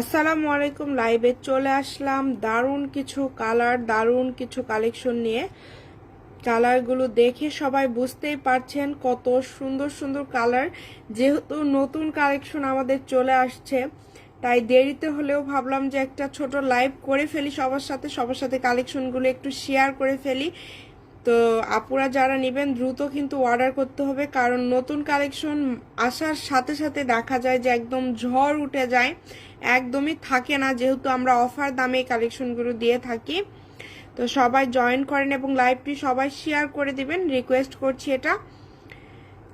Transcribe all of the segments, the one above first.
আসসালামু আলাইকুম লাইভে চলে আসলাম। দারুণ কিছু কালার দারুণ কিছু কালেকশন নিয়ে। কালারগুলো দেখে সবাই বুঝতেই পারছেন কত সুন্দর সুন্দর কালার যেহেতু নতুন কালেকশন আমাদের চলে আসছে, তাই দেরিতে হলেও ভাবলাম যে একটা ছোট লাইভ করে ফেলি সবার সাথে। সবার সাথে কালেকশনগুলো একটু শেয়ার করে ফেলি। তো আপুরা যারা নেবেন দ্রুত কিন্তু অর্ডার করতে হবে, কারণ নতুন কালেকশন আসার সাথে সাথে দেখা যায় যে একদম ঝড় উঠে যায়, একদমই থাকে না, যেহেতু আমরা অফার দামে এই কালেকশনগুলো দিয়ে থাকি। তো সবাই জয়েন করেন এবং লাইভটি সবাই শেয়ার করে দিবেন রিকোয়েস্ট করছি এটা।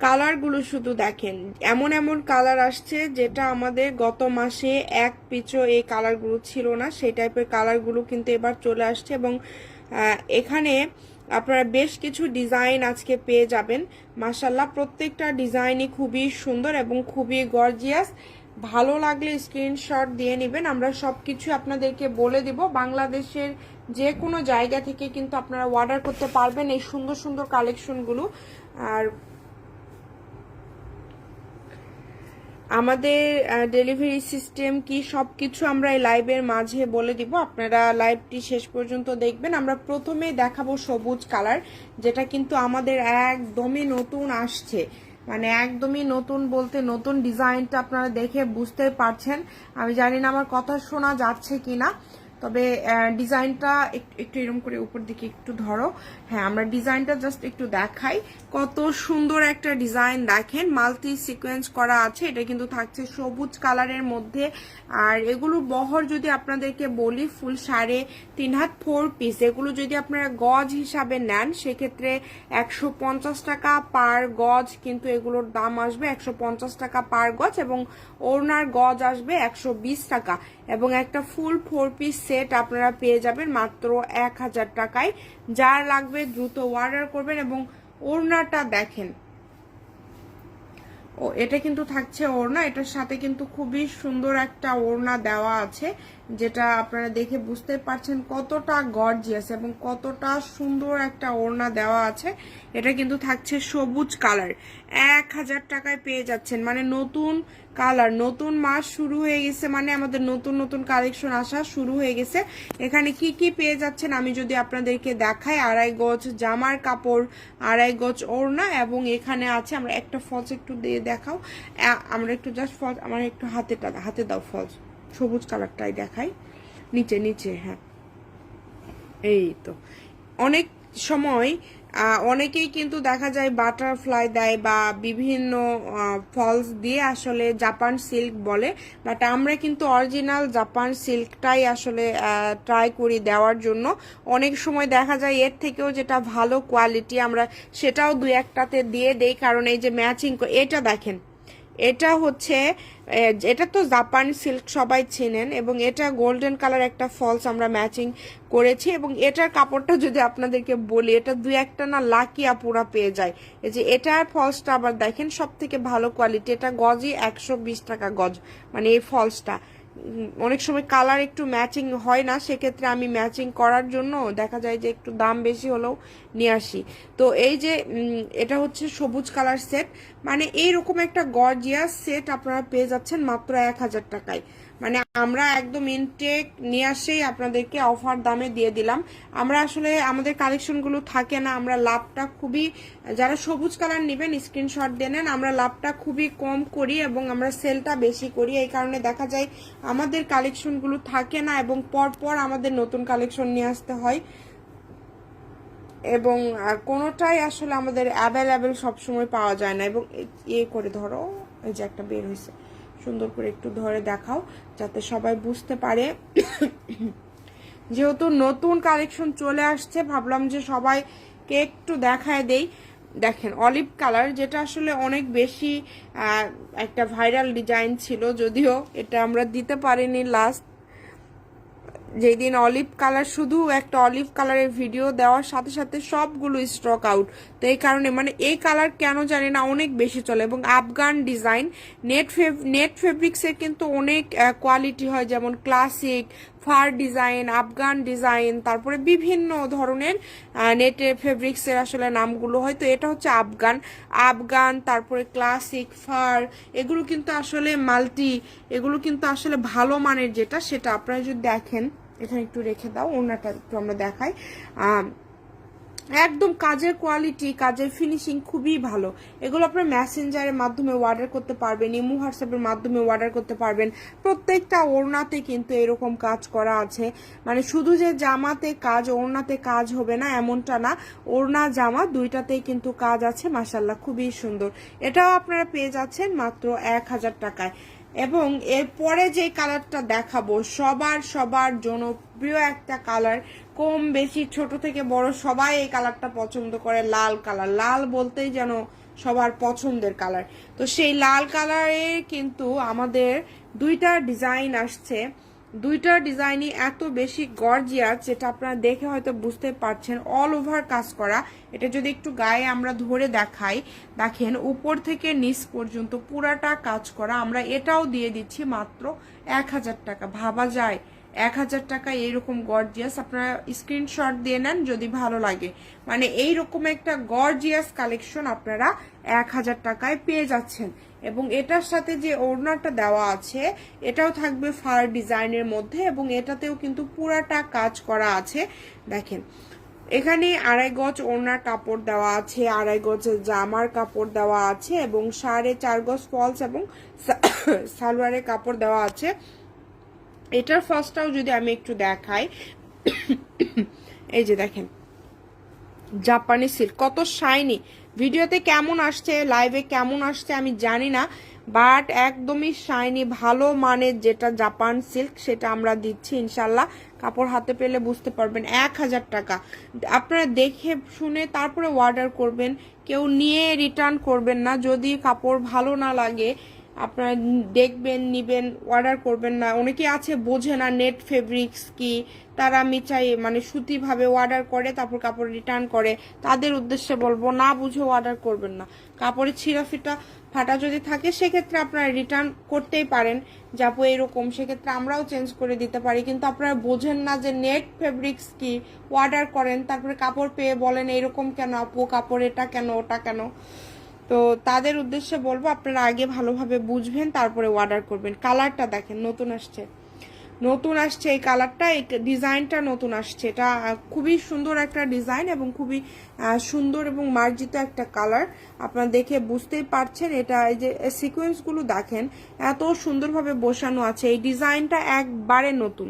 কালারগুলো শুধু দেখেন, এমন এমন কালার আসছে যেটা আমাদের গত মাসে এক পিচও এই কালারগুলো ছিল না, সেই টাইপের কালারগুলো কিন্তু এবার চলে আসছে এবং এখানে আপনারা বেশ কিছু ডিজাইন আজকে পেয়ে যাবেন। মাসাল্লাহ প্রত্যেকটা ডিজাইনই খুবই সুন্দর এবং খুবই গর্জিয়াস ভালো লাগলে স্ক্রিনশট দিয়ে নেবেন। আমরা সব কিছু আপনাদেরকে বলে দিব। বাংলাদেশের যে কোনো জায়গা থেকে কিন্তু আপনারা অর্ডার করতে পারবেন এই সুন্দর সুন্দর কালেকশনগুলো আর আমাদের ডেলিভারি সিস্টেম কি সব কিছু আমরা এই লাইভের মাঝে বলে দিব। আপনারা লাইভটি শেষ পর্যন্ত দেখবেন। আমরা প্রথমে দেখাবো সবুজ কালার যেটা কিন্তু আমাদের একদমই নতুন আসছে। মানে একদমই নতুন বলতে নতুন ডিজাইনটা আপনারা দেখে বুঝতে পারছেন। আমি জানি না আমার কথা শোনা যাচ্ছে কিনা। তবে ডিজাইনটা একটু এরকম করে উপর দিকে একটু ধরো। হ্যাঁ আমরা ডিজাইনটা জাস্ট একটু দেখাই। কত সুন্দর একটা ডিজাইন দেখেন। মাল্টি সিকোয়েন্স করা আছে। এটা কিন্তু থাকছে সবুজ কালারের মধ্যে। আর এগুলো বহর যদি আপনাদেরকে বলি, ফুল সাড়ে তিন হাত ফোর পিস এগুলো যদি আপনারা গজ হিসাবে নেন, সেক্ষেত্রে একশো পঞ্চাশ টাকা পার গজ কিন্তু এগুলোর দাম আসবে একশো পঞ্চাশ টাকা পার গজ এবং ওড়নার গজ আসবে একশো বিশ টাকা। এবং একটা ফুল ফোর পিস সেট আপনারা পেয়ে যাবেন মাত্র এক হাজার টাকায়। যার লাগবে দ্রুত অর্ডার করবেন এবং ওড়নাটা দেখেন। ও, এটা কিন্তু থাকছে ওড়না, এটার সাথে কিন্তু খুবই সুন্দর একটা ওড়না দেওয়া আছে। যেটা আপনারা দেখে বুঝতে পারছেন কতটা গর্জিয়াস এবং কতটা সুন্দর একটা ওড়না দেওয়া আছে। এটা কিন্তু থাকছে সবুজ কালার। এক হাজার টাকায় পেয়ে যাচ্ছেন। মানে নতুন কালার, নতুন মাস শুরু হয়ে গেছে মানে আমাদের নতুন নতুন কালেকশন আসা শুরু হয়ে গেছে। এখানে কি কি পেয়ে যাচ্ছেন আমি যদি আপনাদেরকে দেখাই। আড়াই গজ জামার কাপড়, আড়াই গজ ওড়না এবং এখানে আছে, আমরা একটা ফলস একটু দিয়ে দেখাও। আমরা একটু জাস্ট ফলস, আমার একটু হাতেটা, হাতে দাও ফলস। সবুজ কালারটাই দেখাই। নিচে নিচে হ্যাঁ। এই তো। অনেক সময় অনেকেই কিন্তু দেখা যায় বাটারফ্লাই দেয় বা বিভিন্ন ফলস দিয়ে আসলে জাপান সিল্ক বলে। বাট আমরা কিন্তু অরিজিনাল জাপান সিল্কটাই আসলে ট্রাই করি দেওয়ার জন্য। অনেক সময় দেখা যায় এর থেকেও যেটা ভালো কোয়ালিটি আমরা সেটাও দু একটাতে দিয়ে দেই। কারণ এই যে ম্যাচিং এটা দেখেন এটা হচ্ছে এটা তো জাপান সিল্ক সবাই চেনেন, এবং এটা গোল্ডেন কালার একটা ফলস আমরা ম্যাচিং করেছি, এবং এটার কাপড়টা যদি আপনাদেরকে বলি, এটা দুই একটা না লাকিয়া আপুরা পেয়ে যায়। এই যে এটার ফলসটা আবার দেখেন সব থেকে ভালো কোয়ালিটি এটা গজই একশো বিশ টাকা গজ মানে এই ফলসটা। অনেক সময় কালার একটু ম্যাচিং হয় না, সেক্ষেত্রে আমি ম্যাচিং করার জন্য দেখা যায় যে একটু দাম বেশি হলেও নিয়ে আসি। তো এই যে এটা হচ্ছে সবুজ কালার সেট মানে এইরকম একটা গর্জিয়াস সেট আপনারা পেয়ে যাচ্ছেন মাত্র এক হাজার টাকায়। মানে আমরা একদম ইনটেক নিয়ে আসেই আপনাদেরকে অফার দামে দিয়ে দিলাম। আমরা আসলে আমাদের কালেকশনগুলো থাকে না, আমরা লাভটা খুবই, যারা সবুজ কালার নেবেন স্ক্রিনশট দিয়ে নেন, আমরা লাভটা খুবই কম করি এবং আমরা সেলটা বেশি করি। এই কারণে দেখা যায় আমাদের কালেকশনগুলো থাকে না এবং পরপর আমাদের নতুন কালেকশন নিয়ে আসতে হয়। এবং কোনোটাই আসলে আমাদের অ্যাভেলেবেল সবসময় পাওয়া যায় না এবং ইয়ে করে ধরো, এই যে একটা বের হয়েছে সুন্দর করে একটু ধরে দেখাও, যাতে সবাই বুঝতে পারে। যেহেতু নতুন কালেকশন চলে আসছে, ভাবলাম যে সবাইকে একটু দেখায় দেই। দেখেন, অলিভ কালার, যেটা আসলে অনেক বেশি একটা ভাইরাল ডিজাইন ছিল, যদিও এটা আমরা দিতে পারিনি লাস্ট যেদিন অলিভ কালার শুধু একটা অলিভ কালারের ভিডিও দেওয়ার সাথে সাথে সবগুলো স্টক আউট তো এই কারণে মানে এই কালার কেন জানি না, অনেক বেশি চলে। এবং আফগান ডিজাইন নেট নেট ফেব্রিক্সের কিন্তু অনেক কোয়ালিটি হয়। যেমন classic fur design Afghan design তারপরে বিভিন্ন ধরনের নেটে ফেব্রিক্সের আসলে নামগুলো হয়তো এটা হচ্ছে আফগান। আফগান, তারপরে ক্লাসিক ফার এগুলো কিন্তু আসলে মাল্টি এগুলো কিন্তু আসলে ভালো মানের যেটা, সেটা আপনারা যদি দেখেন এখানে একটু রেখে দাও ওনাটা একটু আমরা দেখাই। একদম কাজের কোয়ালিটি কাজের ফিনিশিং খুবই ভালো। এগুলো আপনার মেসেঞ্জারের মাধ্যমে অর্ডার করতে পারবেন ইমো হোয়াটসঅ্যাপের মাধ্যমে অর্ডার করতে পারবেন। প্রত্যেকটা ওড়নাতে কিন্তু এরকম কাজ করা আছে। মানে শুধু যে জামাতে কাজ, ওড়নাতে কাজ হবে না, এমনটা না। ওড়না, জামা দুইটাতেই কিন্তু কাজ আছে মাসাল্লাহ খুবই সুন্দর। এটাও আপনারা পেয়ে যাচ্ছেন মাত্র এক হাজার টাকায়। এবং এরপরে যে কালারটা দেখাবো, সবার সবার জনপ্রিয় একটা কালার কম বেশি ছোট থেকে বড় সবাই এই কালারটা পছন্দ করে, লাল কালার লাল বলতেই যেন সবার পছন্দের কালার তো সেই লাল কালারে কিন্তু আমাদের দুইটা ডিজাইন আসছে। দুইটা ডিজাইনই এত বেশি গর্জিয়াস যেটা আপনারা দেখে হয়তো বুঝতে পারছেন অল ওভার কাজ করা। এটা যদি একটু গায়ে আমরা ধরে দেখাই, দেখেন উপর থেকে নিচ পর্যন্ত পুরাটা কাজ করা। আমরা এটাও দিয়ে দিচ্ছি মাত্র এক হাজার টাকা। ভাবা যায়, এক হাজার টাকা এইরকম গর্জিয়াস। আপনারা স্ক্রিনশট দিয়ে নেন যদি ভালো লাগে। মানে এইরকম একটা গর্জিয়াস কালেকশন আপনারা এক হাজার টাকায় পেয়ে যাচ্ছেন। এবং এটার সাথে যে ওড়নাটা দেওয়া আছে, এটাও থাকবে ফার ডিজাইনের মধ্যে এবং এটাতেও কিন্তু পুরাটা কাজ করা আছে। দেখেন, এখানে আড়াই গজ ওড়নার কাপড় দেওয়া আছে, আড়াই গজ জামার কাপড় দেওয়া আছে এবং সাড়ে চার গজ ফলস এবং সালোয়ারের কাপড় দেওয়া আছে। এটার ফার্স্টটাও যদি আমি একটু দেখাই, এই যে দেখেন, জাপানি সিল্ক কত শাইনি ভিডিওতে কেমন আসছে লাইভে কেমন আসছে আমি জানি না বাট একদমই শাইনি ভালো মানের যেটা জাপান সিল্ক সেটা আমরা দিচ্ছি ইনশাল্লাহ। কাপড় হাতে পেলে বুঝতে পারবেন, এক হাজার টাকা। আপনারা দেখে শুনে তারপরে অর্ডার করবেন, কেউ নিয়ে রিটার্ন করবেন না। যদি কাপড় ভালো না লাগে আপনারা দেখবেন, নিবেন অর্ডার করবেন না। অনেকে আছে, বোঝে না নেট ফেব্রিক্স কি? তারা আমি চাই মানে সুতিভাবে অর্ডার করে, তারপর কাপড় রিটার্ন করে। তাদের উদ্দেশ্যে বলব, না বুঝে অর্ডার করবেন না। কাপড়ের ছিঁড়া ফিটা ফাটা যদি থাকে, সেক্ষেত্রে আপনারা রিটার্ন করতেই পারেন। যাব এরকম সেক্ষেত্রে আমরাও চেঞ্জ করে দিতে পারি। কিন্তু আপনারা বোঝেন না যে নেট ফেব্রিক্স কি? অর্ডার করেন, তারপরে কাপড় পেয়ে বলেন এরকম কেন আপু? কাপড় এটা কেন? ওটা কেন? তো তাদের উদ্দেশ্যে বলব, আপনারা আগে ভালোভাবে বুঝবেন, তারপরে অর্ডার করবেন। কালারটা দেখেন, নতুন আসছে। নতুন আসছে এই কালারটা এই ডিজাইনটা নতুন আসছে। এটা খুবই সুন্দর একটা ডিজাইন এবং খুবই সুন্দর এবং মার্জিত একটা কালার আপনারা দেখে বুঝতেই পারছেন, এটা এই যে সিকোয়েন্সগুলো দেখেন, এত সুন্দরভাবে বসানো আছে। এই ডিজাইনটা একবারে নতুন।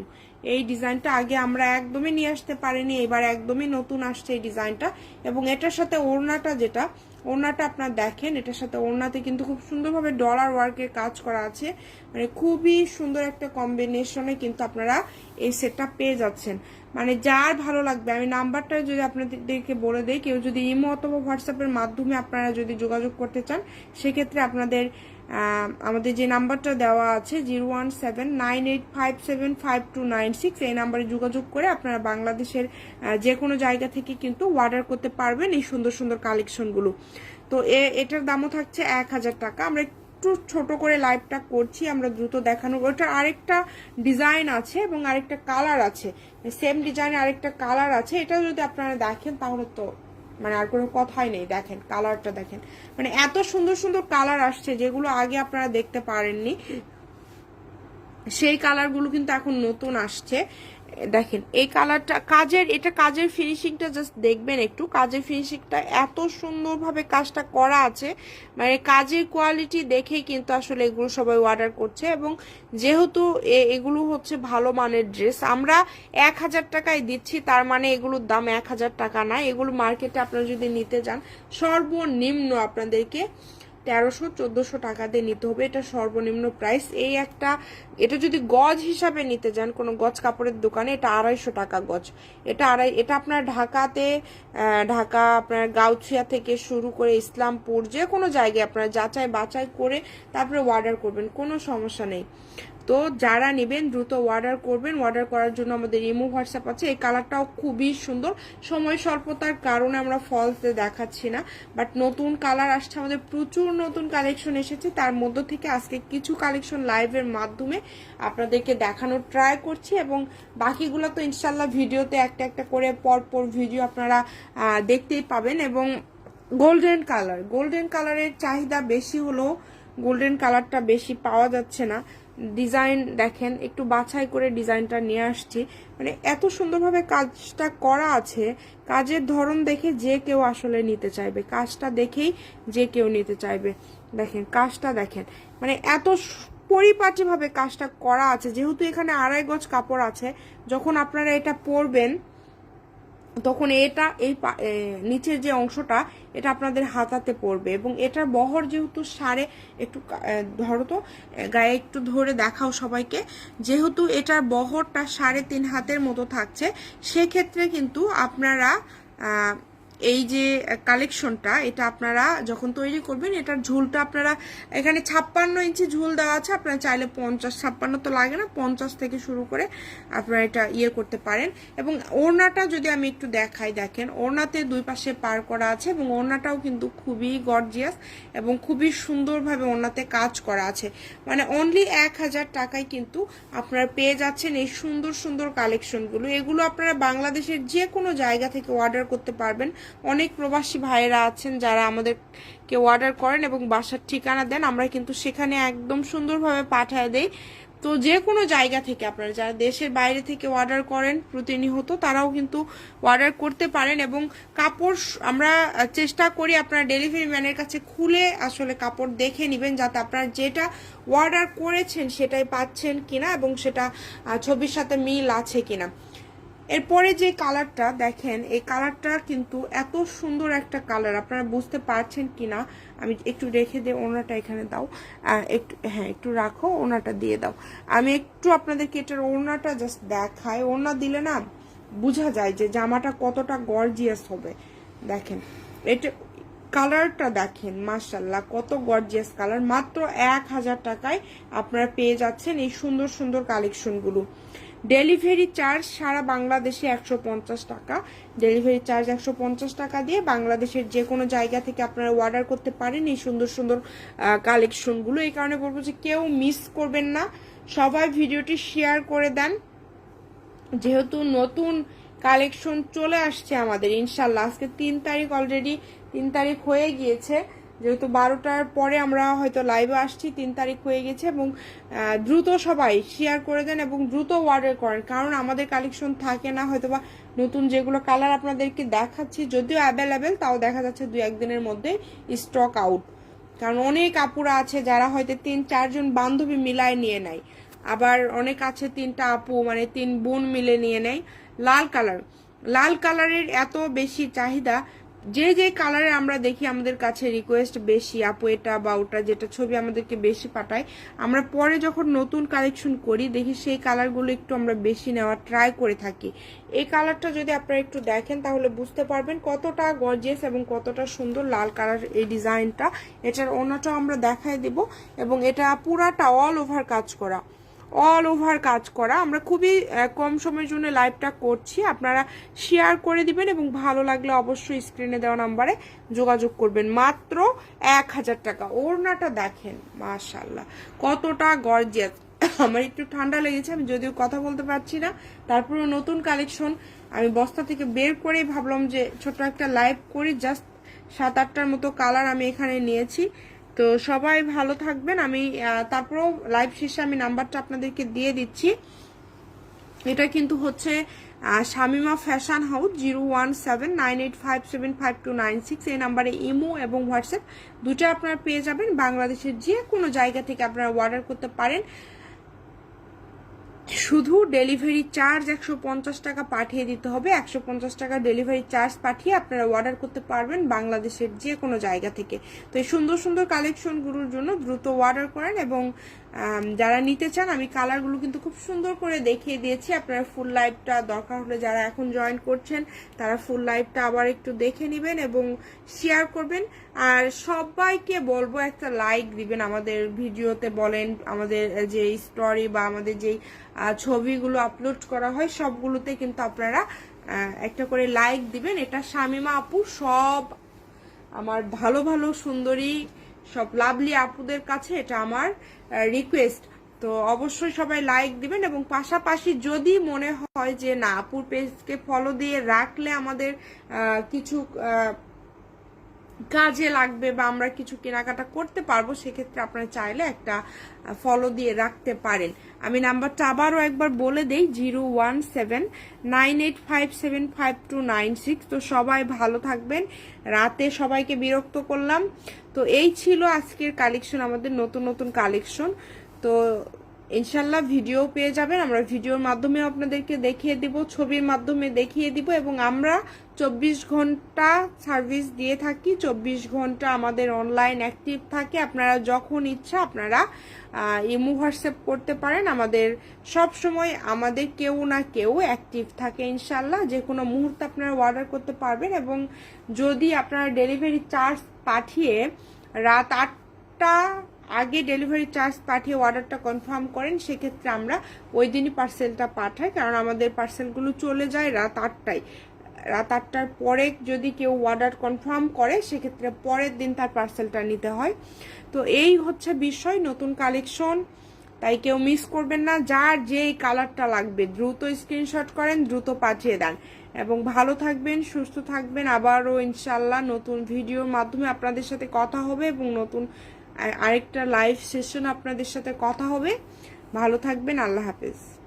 এই ডিজাইনটা আগে আমরা একদমই নিয়ে আসতে পারিনি, এবার একদমই নতুন আসছে এই ডিজাইনটা এবং এটার সাথে ওড়নাটা যেটা ওড়নাটা আপনার দেখেন, এটার সাথে ওড়নাতে কিন্তু খুব সুন্দরভাবে ডলার ওয়ার্কের কাজ করা আছে। মানে খুবই সুন্দর একটা কম্বিনেশনে কিন্তু আপনারা এই সেটটা পেয়ে যাচ্ছেন। মানে যার ভালো লাগবে, আমি নাম্বারটা যদি আপনাদেরকে বলে দেই, কেউ যদি ইমো অথবা হোয়াটসঅ্যাপের মাধ্যমে আপনারা যদি যোগাযোগ করতে চান, সেক্ষেত্রে আপনাদের আমাদের যে নাম্বারটা দেওয়া আছে zero one seven nine eight five seven five two nine six, এই নাম্বারে যোগাযোগ করে আপনারা বাংলাদেশের যে কোনো জায়গা থেকে কিন্তু অর্ডার করতে পারবেন এই সুন্দর সুন্দর কালেকশনগুলো তো এ- এটার দামও থাকছে এক হাজার টাকা। আমরা একটু ছোট করে লাইভটা করছি, আমরা দ্রুত দেখানো। ওটার আরেকটা ডিজাইন আছে এবং আরেকটা কালার আছে। সেম ডিজাইনে আরেকটা কালার আছে। এটা যদি আপনারা দেখেন তাহলে তো মানে আর কোনো কথাই নেই, দেখেন কালারটা দেখেন। মানে এত সুন্দর সুন্দর কালার আসছে যেগুলো আগে আপনারা দেখতে পারেননি। সেই কালারগুলো কিন্তু এখন নতুন আসছে। দেখেন, এই কালারটা, কাজের, এটা কাজের ফিনিশিংটা জাস্ট দেখবেন একটু। কাজের ফিনিশিংটা এত সুন্দরভাবে কাজটা করা আছে। মানে কাজের কোয়ালিটি দেখেই কিন্তু আসলে এগুলো সবাই অর্ডার করছে এবং যেহেতু এগুলো হচ্ছে ভালো মানের ড্রেস আমরা এক হাজার টাকায় দিচ্ছি, তার মানে এগুলোর দাম এক হাজার টাকা না। এগুলো মার্কেটে আপনারা যদি নিতে যান, সর্বনিম্ন আপনাদেরকে তেরোশো, চোদ্দোশো টাকা দিয়ে নিতে হবে। এটা সর্বনিম্ন প্রাইস এই একটা, এটা যদি গজ হিসাবে নিতে যান, কোনো গজ কাপড়ের দোকানে, এটা আড়াইশো টাকা গজ। এটা আড়াই, এটা আপনার ঢাকাতে ঢাকা আপনার গাউছিয়া থেকে শুরু করে ইসলামপুর যে কোনো জায়গায় আপনার যাচাই বাছাই করে তারপরে অর্ডার করবেন, কোনো সমস্যা নেই। তো যারা নেবেন দ্রুত অর্ডার করবেন। অর্ডার করার জন্য আমাদের ইমো হোয়াটসঅ্যাপ আছে। এই কালারটাও খুবই সুন্দর। সময় স্বল্পতার কারণে আমরা ফলসে দেখাচ্ছি না। বাট নতুন কালার আসছে। আমাদের প্রচুর নতুন কালেকশন এসেছে। তার মধ্য থেকে আজকে কিছু কালেকশন লাইভের মাধ্যমে আপনাদেরকে দেখানোর ট্রাই করছি এবং বাকিগুলো তো ইনশাল্লাহ ভিডিওতে একটা একটা করে পর পর ভিডিও আপনারা দেখতেই পাবেন। এবং গোল্ডেন কালার গোল্ডেন কালারের চাহিদা বেশি হলেও গোল্ডেন কালারটা বেশি পাওয়া যাচ্ছে না। ডিজাইন দেখেন, একটু বাছাই করে ডিজাইনটা নিয়ে আসছি। মানে এত সুন্দরভাবে কাজটা করা আছে, কাজের ধরন দেখে যে কেউ আসলে নিতে চাইবে, কাজটা দেখেই যে কেউ নিতে চাইবে। দেখেন, কাজটা দেখেন। মানে এত পরিপাটিভাবে কাজটা করা আছে, যেহেতু এখানে আড়াই গজ কাপড় আছে, যখন আপনারা এটা পরবেন তখন এটা, এই নিচের যে অংশটা, এটা আপনাদের হাতাতে পড়বে এবং এটার বহর যেহেতু সারে, একটু ধরো তো গায়ে একটু ধরে দেখাও সবাইকে, যেহেতু এটার বহরটা সাড়ে তিন হাতের মতো থাকছে, সেক্ষেত্রে কিন্তু আপনারা এই যে কালেকশনটা এটা আপনারা যখন তৈরি করবেন, এটার ঝুলটা আপনারা, এখানে ছাপ্পান্ন ইঞ্চি ঝুল দেওয়া আছে, আপনারা চাইলে পঞ্চাশ, ছাপ্পান্ন তো লাগে না, পঞ্চাশ থেকে শুরু করে আপনারা এটা ইয়ে করতে পারেন। এবং ওড়নাটা যদি আমি একটু দেখাই, দেখেন, ওড়নাতে দুই পাশে পার করা আছে এবং ওড়নাটাও কিন্তু খুবই গর্জিয়াস এবং খুবই সুন্দরভাবে ওড়নাতে কাজ করা আছে। মানে অনলি এক হাজার টাকায় কিন্তু আপনারা পেয়ে যাচ্ছেন এই সুন্দর সুন্দর কালেকশনগুলো এগুলো আপনারা বাংলাদেশের যে কোনো জায়গা থেকে অর্ডার করতে পারবেন। অনেক প্রবাসী ভাইয়েরা আছেন যারা আমাদেরকে অর্ডার করেন এবং বাসার ঠিকানা দেন। আমরা কিন্তু সেখানে একদম সুন্দরভাবে পাঠিয়ে দেই। তো যে কোনো জায়গা থেকে আপনারা যারা দেশের বাইরে থেকে অর্ডার করেন প্রতিনিয়ত তারাও কিন্তু অর্ডার করতে পারেন এবং কাপড় আমরা চেষ্টা করি আপনারা ডেলিভারি ম্যানের কাছে খুলে আসলে কাপড় দেখে নেবেন যাতে আপনারা যেটা অর্ডার করেছেন সেটাই পাচ্ছেন কিনা এবং সেটা ছবির সাথে মিল আছে কিনা। এরপরে যে কালারটা, দেখেন, এই কালারটা কিন্তু এত সুন্দর একটা কালার। আপনারা বুঝতে পারছেন কিনা? আমি একটু রেখে দিয়ে ওনাটা এখানে দাও। একটু হ্যাঁ একটু রাখো, ওনাটা দিয়ে দাও। আমি একটু আপনাদেরকে এটার ওড়নাটা জাস্ট দেখাই। ওড়না দিলে না বোঝা যায় যে জামাটা কতটা গর্জিয়াস হবে। দেখেন, এটা, কালারটা দেখেন মার্শাল্লাহ কত গর্জিয়াস কালার। মাত্র এক হাজার টাকায় আপনারা পেয়ে যাচ্ছেন এই সুন্দর সুন্দর কালেকশনগুলো ডেলিভারি চার্জ সারা বাংলাদেশে একশো পঞ্চাশ টাকা। ডেলিভারি চার্জ একশো পঞ্চাশ টাকা দিয়ে বাংলাদেশের যে কোনো জায়গা থেকে আপনারা অর্ডার করতে পারেন এই সুন্দর সুন্দর কালেকশনগুলো এই কারণে বলব যে কেউ মিস করবেন না। সবাই ভিডিওটি শেয়ার করে দেন। যেহেতু নতুন কালেকশন চলে আসছে আমাদের, ইনশাল্লাহ। আজকে তিন তারিখ অলরেডি তিন তারিখ হয়ে গিয়েছে। যেহেতু বারোটার পরে আমরা হয়তো লাইভে আসছি, তিন তারিখ হয়ে গেছে এবং দ্রুত সবাই শেয়ার করে দেন এবং দ্রুত অর্ডার করেন। কারণ আমাদের কালেকশন থাকে না হয়তো বা নতুন যেগুলো কালার আপনাদেরকে দেখাচ্ছি, যদিও অ্যাভেলেবেল তাও দেখা যাচ্ছে দু একদিনের মধ্যে স্টক আউট কারণ অনেক আপুরা আছে যারা হয়তো তিন, চারজন বান্ধবী মিলায় নিয়ে নেয়। আবার অনেক আছে তিনটা আপু মানে তিন বোন মিলে নিয়ে নেয়। লাল কালার লাল কালারের এত বেশি চাহিদা যে যে কালারে আমরা দেখি আমাদের কাছে রিকোয়েস্ট বেশি, আপু এটা বা ওটা যেটা ছবি আমাদেরকে বেশি পাঠায়, আমরা পরে যখন নতুন কালেকশন করি, দেখি সেই কালারগুলো একটু আমরা বেশি নেওয়ার ট্রাই করে থাকি। এই কালারটা যদি আপনারা একটু দেখেন, তাহলে বুঝতে পারবেন কতটা গর্জিয়াস এবং কতটা সুন্দর লাল কালার এই ডিজাইনটা এটার অন্যটাও আমরা দেখাই দেব এবং এটা পুরাটা অল ওভার কাজ করা। অল ওভার কাজ করা। আমরা খুবই কম সময়ের জন্য লাইভটা করছি। আপনারা শেয়ার করে দিবেন এবং ভালো লাগলে অবশ্যই স্ক্রিনে দেওয়া নাম্বারে যোগাযোগ করবেন। মাত্র এক হাজার টাকা। ওড়নাটা দেখেন মাশাল্লাহ কতটা গর্জিয়াস আমার একটু ঠান্ডা লেগেছে, আমি যদিও কথা বলতে পারছি না। তারপরে নতুন কালেকশন আমি বস্তা থেকে বের করেই ভাবলাম যে ছোট একটা লাইভ করি জাস্ট সাত আটটার মতো কালার আমি এখানে নিয়েছি। তো সবাই ভালো থাকবেন। আমি তারপরও লাইভ শেষে আমি নাম্বারটা আপনাদেরকে দিয়ে দিচ্ছি। এটা কিন্তু হচ্ছে Shamima fashion house zero one seven nine eight five seven five two nine six. এই নাম্বারে ইমো এবং হোয়াটসঅ্যাপ দুটো আপনারা পেয়ে যাবেন। বাংলাদেশের যে কোনো জায়গা থেকে আপনারা অর্ডার করতে পারেন। শুধু ডেলিভারি চার্জ একশো পঞ্চাশ টাকা পাঠিয়ে দিতে হবে। একশো পঞ্চাশ টাকা ডেলিভারি চার্জ পাঠিয়ে আপনারা অর্ডার করতে পারবেন বাংলাদেশের যে কোনো জায়গা থেকে। তো এই সুন্দর সুন্দর কালেকশনগুলোর জন্য দ্রুত অর্ডার করেন এবং যারা নিতে চান, আমি কালারগুলো কিন্তু খুব সুন্দর করে দেখিয়ে দিয়েছি। আপনারা ফুল লাইভটা দরকার হলে যারা এখন জয়েন করছেন, তারা ফুল লাইভটা আবার একটু দেখে নেবেন এবং শেয়ার করবেন। আর সবাইকে বলব, একটা লাইক দিবেন আমাদের ভিডিওতে বলেন, আমাদের যে স্টোরি বা আমাদের যেই ছবিগুলো আপলোড করা হয়, সবগুলোতে কিন্তু আপনারা একটা করে লাইক দিবেন। এটা শামিমা আপু, সব আমার ভালো ভালো সুন্দরী সব লাভলি আপুদের কাছে এটা আমার রিকোয়েস্ট তো অবশ্যই সবাই লাইক দিবেন এবং পাশাপাশি যদি মনে হয় যে না, আপুর পেজকে ফলো দিয়ে রাখলে আমাদের কিছু কাজে লাগবে বা আমরা কিছু কেনাকাটা করতে পারব, সেক্ষেত্রে আপনারা চাইলে একটা ফলো দিয়ে রাখতে পারেন। আমি নাম্বারটা আবারও একবার বলে দেই, zero one seven, nine eight five seven five two nine six. তো সবাই ভালো থাকবেন। রাতে সবাইকে বিরক্ত করলাম। তো এই ছিল আজকের কালেকশন আমাদের নতুন নতুন কালেকশন তো ইনশাল্লাহ ভিডিও পেয়ে যাবেন। আমরা ভিডিওর মাধ্যমে আপনাদেরকে দেখিয়ে দিব, ছবির মাধ্যমে দেখিয়ে দিব এবং আমরা চব্বিশ ঘণ্টা সার্ভিস দিয়ে থাকি। চব্বিশ ঘণ্টা আমাদের অনলাইন অ্যাক্টিভ থাকে। আপনারা যখন ইচ্ছা আপনারা ইমো, হোয়াটসঅ্যাপ করতে পারেন। আমাদের সব সময় আমাদের কেউ না কেউ অ্যাক্টিভ থাকে ইনশাল্লাহ যে কোনো মুহূর্তে আপনারা অর্ডার করতে পারবেন এবং যদি আপনারা ডেলিভারি চার্জ পাঠিয়ে রাত আটটা আগে ডেলিভারি চার্জ পাঠিয়ে অর্ডারটা কনফার্ম করেন, সেক্ষেত্রে আমরা ওই দিনই পার্সেলটা পাঠাই, কারণ আমাদের পার্সেলগুলো চলে যায় রাত আটটায়। রাত আটটার পরে যদি কেউ অর্ডার কনফার্ম করে, সেক্ষেত্রে পরের দিন তার পার্সেলটা নিতে হয়। তো এই হচ্ছে বিষয়, নতুন কালেকশন তাই কেউ মিস করবেন না, যার যেই কালারটা লাগবে, দ্রুত স্ক্রিনশট করেন, দ্রুত পাঠিয়ে দেন। এবং ভালো থাকবেন, সুস্থ থাকবেন। আবারও ইনশাল্লাহ নতুন ভিডিওর মাধ্যমে আপনাদের সাথে কথা হবে এবং নতুন আরেকটা লাইভ সেশন আপনাদের সাথে কথা হবে। ভালো থাকবেন আল্লাহ হাফেজ।